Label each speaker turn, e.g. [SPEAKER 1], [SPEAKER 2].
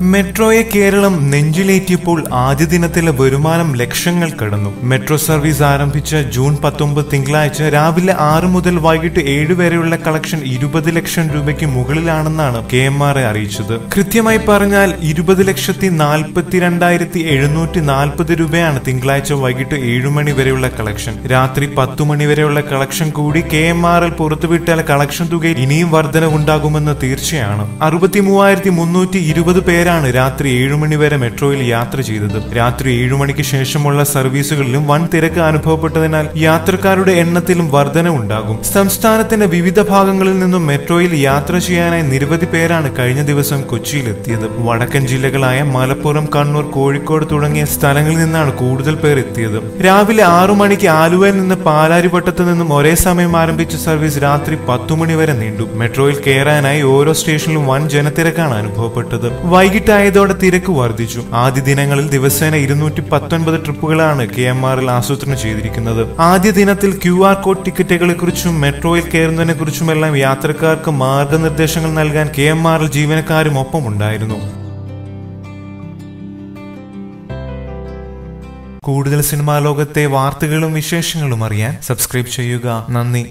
[SPEAKER 1] മെട്രോയെ കേരളം നെഞ്ചിലേറ്റിയപ്പോൾ ആദ്യ ദിനത്തിലെ വരുമാനം ലക്ഷങ്ങൾ കടന്നു. മെട്രോ സർവീസ് ആരംഭിച്ച ജൂൺ പത്തൊമ്പത് തിങ്കളാഴ്ച രാവിലെ ആറ് മുതൽ വൈകിട്ട് ഏഴ് വരെയുള്ള കളക്ഷൻ ഇരുപത് ലക്ഷം രൂപയ്ക്ക് മുകളിലാണെന്നാണ് കെ എം ആർ എ അറിയിച്ചത്. കൃത്യമായി പറഞ്ഞാൽ ഇരുപത് ലക്ഷത്തി നാൽപ്പത്തിരണ്ടായിരത്തി എഴുന്നൂറ്റി നാൽപ്പത് രൂപയാണ് തിങ്കളാഴ്ച വൈകിട്ട് ഏഴു മണി വരെയുള്ള കളക്ഷൻ. രാത്രി പത്തു മണി വരെയുള്ള കളക്ഷൻ കൂടി കെ എം ആർ എൽ പുറത്തുവിട്ടാൽ കളക്ഷൻ തുകയിൽ ഇനിയും വർധനവുണ്ടാകുമെന്ന് തീർച്ചയാണ്. അറുപത്തി മൂവായിരത്തി മുന്നൂറ്റി ഇരുപത് പേരാണ് രാത്രി ഏഴുമണി വരെ മെട്രോയിൽ യാത്ര ചെയ്തത്. രാത്രി ഏഴുമണിക്ക് ശേഷമുള്ള സർവീസുകളിലും വൻ തിരക്ക് അനുഭവപ്പെട്ടതിനാൽ യാത്രക്കാരുടെ എണ്ണത്തിലും വർധനവുണ്ടാകും സംസ്ഥാനത്തിന്റെ വിവിധ ഭാഗങ്ങളിൽ നിന്നും മെട്രോയിൽ യാത്ര ചെയ്യാനായി നിരവധി പേരാണ് കഴിഞ്ഞ ദിവസം കൊച്ചിയിലെത്തിയത്. വടക്കൻ ജില്ലകളായ മലപ്പുറം കണ്ണൂർ കോഴിക്കോട് തുടങ്ങിയ സ്ഥലങ്ങളിൽ നിന്നാണ് കൂടുതൽ പേർ എത്തിയത്. രാവിലെ ആറു മണിക്ക് ആലുവയിൽ നിന്ന് പാലാരിവട്ടത്തു നിന്നും ഒരേ സമയം ആരംഭിച്ച സർവീസ് രാത്രി പത്തു മണി വരെ നീണ്ടു. മെട്രോയിൽ കയറാനായി ഓരോ സ്റ്റേഷനിലും വൻ ജനത്തിരക്കാണ് അനുഭവപ്പെട്ടത്. വൈകിട്ടായതോടെ തിരക്ക് വർദ്ധിച്ചു. ആദ്യ ദിനങ്ങളിൽ ദിവസേന ഇരുന്നൂറ്റി പത്തൊൻപത് ട്രിപ്പുകളാണ് കെ എം ആറിൽ ആസൂത്രണം ചെയ്തിരിക്കുന്നത്. ആദ്യ ദിനത്തിൽ ക്യു ആർ കോഡ് ടിക്കറ്റുകളെ കുറിച്ചും മെട്രോയിൽ കയറുന്നതിനെ കുറിച്ചുമെല്ലാം യാത്രക്കാർക്ക് മാർഗനിർദ്ദേശങ്ങൾ നൽകാൻ കെ എം ആറിൽ ജീവനക്കാരും ഒപ്പം ഉണ്ടായിരുന്നു. കൂടുതൽ സിനിമാ ലോകത്തെ വാർത്തകളും വിശേഷങ്ങളും അറിയാൻ സബ്സ്ക്രൈബ് ചെയ്യുക. നന്ദി.